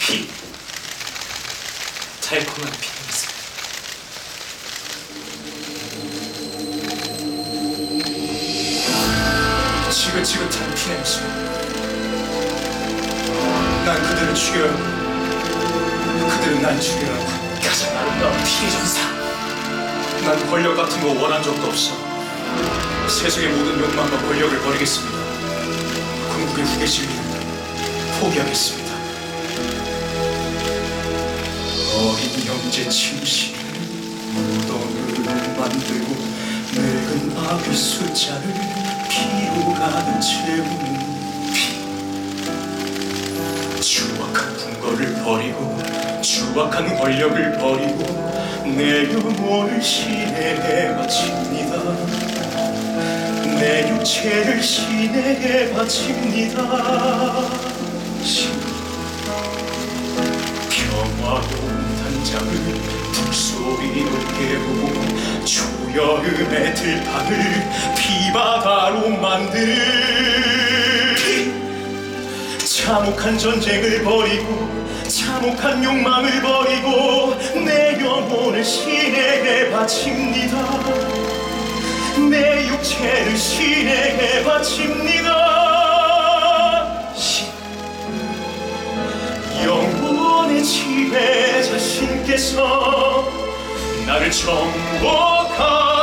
피. 달콤한 피. 냄새 지긋지긋한 피 냄새. 난 그들을 죽여야 하고. 그들은 날 죽여야 하고. 가장 아름다운 피의 전사. 난 권력 같은 거 원한 적도 없어. 세상의 모든 욕망과 권력을 버리겠습니다. 궁극의 후계 진리를 포기하겠습니다 어린 형제 침실. 무덤으로 만들고 늙은 아비 숫자를 피로 가득 채우는 피. 추악한 궁궐을 버리고 추악한 권력을 버리고 내 영혼을 신에게 바칩니다. 내 육체를 신에게 바칩니다. 신 평화로 운 단장을 불소리로 깨우고 초여름의 들판을 피바다로 만들. 참혹한 전쟁을 벌이고 참혹한 욕망을 버리고 내 영혼을 신에게 바칩니다. 내 육체를 신에게 바칩니다 신께서 나를 정복하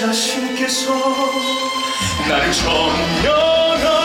자신께서 날 정면하